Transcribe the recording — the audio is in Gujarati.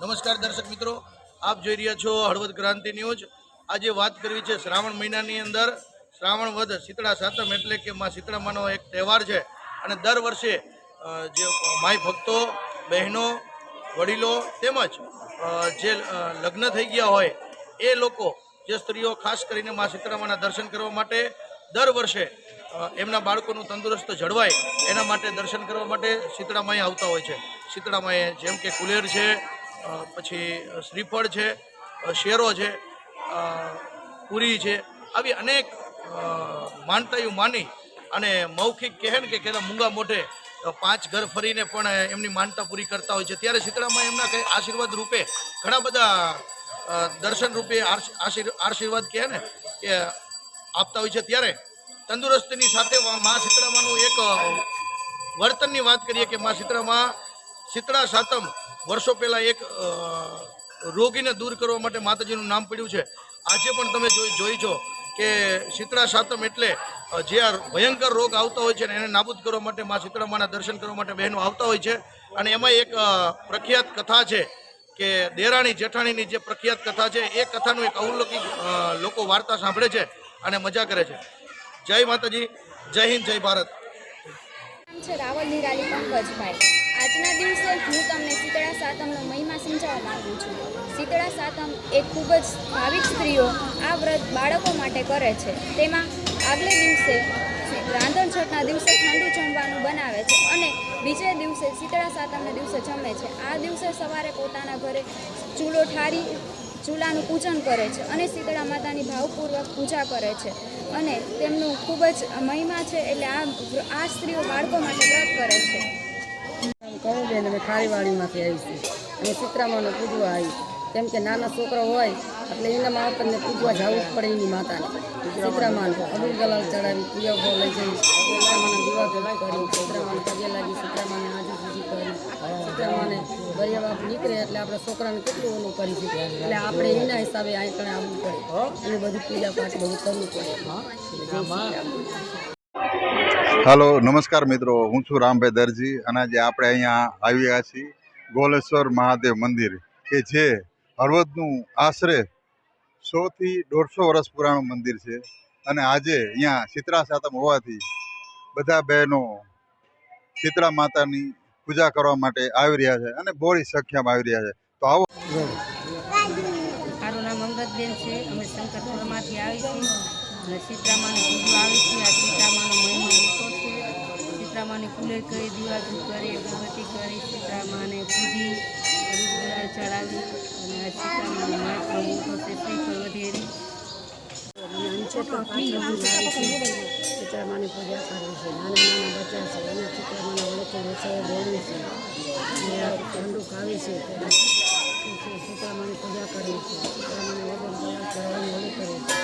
નમસ્કાર દર્શક મિત્રો, આપ જોઈ રહ્યા છો હળવદ ક્રાંતિ ન્યૂઝ. આજે વાત કરવી છે શ્રાવણ મહિનાની અંદર. શ્રાવણ વધ શીતળા સાતમ એટલે કે માં શીતળામાનો એક તહેવાર છે. અને દર વર્ષે જે માય ભક્તો, બહેનો, વડીલો તેમજ જે લગ્ન થઈ ગયા હોય, એ લોકો, જે સ્ત્રીઓ ખાસ કરીને માં શીતળામાના દર્શન કરવા માટે દર વર્ષે એમના બાળકોનું તંદુરસ્ત જળવાય, એના માટે દર્શન કરવા માટે શીતળામાએ આવતા હોય છે. શીતળામાએ જેમ કે કુલેર છે પછી શ્રીફળ છે શેરો છે પૂરી છે, આવી અનેક માનતાયું માની અને મૌખિક કહે ને કે કેલા મૂંગા મોઢે પાંચ ઘર ફરીને પણ એમની માનતા પૂરી કરતા હોય છે. ત્યારે શીતળામાં એમના કંઈ આશીર્વાદ રૂપે, ઘણા બધા દર્શન રૂપે આશ- આશીર્વાદ કહે ને કે આપતા હોય છે. ત્યારે તંદુરસ્તીની સાથે મા શીતળામાનું એક વર્તનની વાત કરીએ કે મા શીતળામાં શીતળા સાતમ વર્ષો પહેલાં એક રોગીને દૂર કરવા માટે માતાજીનું નામ પડ્યું છે. આજે પણ તમે જોઈ જોઈ છો કે શીતળા સાતમ એટલે જે આ ભયંકર રોગ આવતા હોય છે ને એને નાબૂદ કરવા માટે મા શીતળામાના દર્શન કરવા માટે બહેનો આવતા હોય છે. અને એમાં એક પ્રખ્યાત કથા છે કે દેરાણી જેઠાણીની જે પ્રખ્યાત કથા છે, એ કથાનું એક અવલૌકિક લોકો વાર્તા સાંભળે છે અને મજા કરે છે. જય માતાજી, જય હિન્દ, જય ભારત. છે રાવલ નિરાલી પંકજભાઈ. આજના દિવસે હું તમને શીતળા સાતમનો મહિમા સમજાવવા માંગુ છું. શીતળા સાતમ એ ખૂબ જ ભાવિક સ્ત્રીઓ આ વ્રત બાળકો માટે કરે છે. તેમાં આગલે દિવસે રાંધણ છઠના દિવસે ઠંડુ જમવાનું બનાવે છે અને બીજે દિવસે શીતળા સાતમના દિવસે જમે છે. આ દિવસે સવારે પોતાના ઘરે ચૂલો ઠારી, ચૂલાનું પૂજન કરે છે અને શીતળા માતાની ભાવપૂર્વક પૂજા કરે છે અને તેમનું ખૂબ જ મહિમા છે એટલે આ આ સ્ત્રીઓ બાળકો માટે વ્રત કરે છે. કહું બેન અમે ખારીવાડીમાંથી આવી અને સીતરામાને પૂજવા આવી કેમ નાના છોકરા હોય, એટલે એનામાં આપણને પૂજવા જવું જ પડે એની માતાને. સીતરામાન અબુલ ગલાલ ચડાવી પૂજા લઈ જઈ સીતરામાના દીવા ભેગા કરી. સીતરામાને એટલે આપણે છોકરાને કેટલું કરી શકીએ એટલે આપણે એના હિસાબે અહીં કણે આવવું બધું બધું કરવું પડે. હાલો, નમસ્કાર મિત્રો. હું છું રામભાઈ દરજી અને આજે આપણે અહીંયા આવ્યા છીએ ગોલેશ્વર મહાદેવ મંદિર, કે જે હળવદનું આશરે સોથી દોઢસો વર્ષ પુરાણું મંદિર છે. અને આજે અહીંયા શીતળા સાતમ હોવાથી બધા બહેનો શીતળા માતાની પૂજા કરવા માટે આવી રહ્યા છે અને બોરી સંખ્યામાં આવી રહ્યા છે. તો આવો. મારું નામ અંગદબેન છે. અમે શંકરપુરમાંથી આવી છીએ અને સીતામાને આવી છીએ આ સીતામાનો સીતામાની કુલેર કરી દીવાધૂપ કરી, અગરબત્તી કરી, સીતામાને પૂજી અબીલ ચડાવી અને આ સીતામાનો મહાત્મા મોટો છે શ્રીફળ વધેરી પૂજા કરવી છે. નાના નાના બચ્ચા છે. અને સીતામાને વળતું રસોઈ દોડવી છે. ઠંડુ ખાવી છે. સીતામાની પૂજા કરવી છે. સીતામાને વગર ચડાવવાની ઓલી કરવી છે.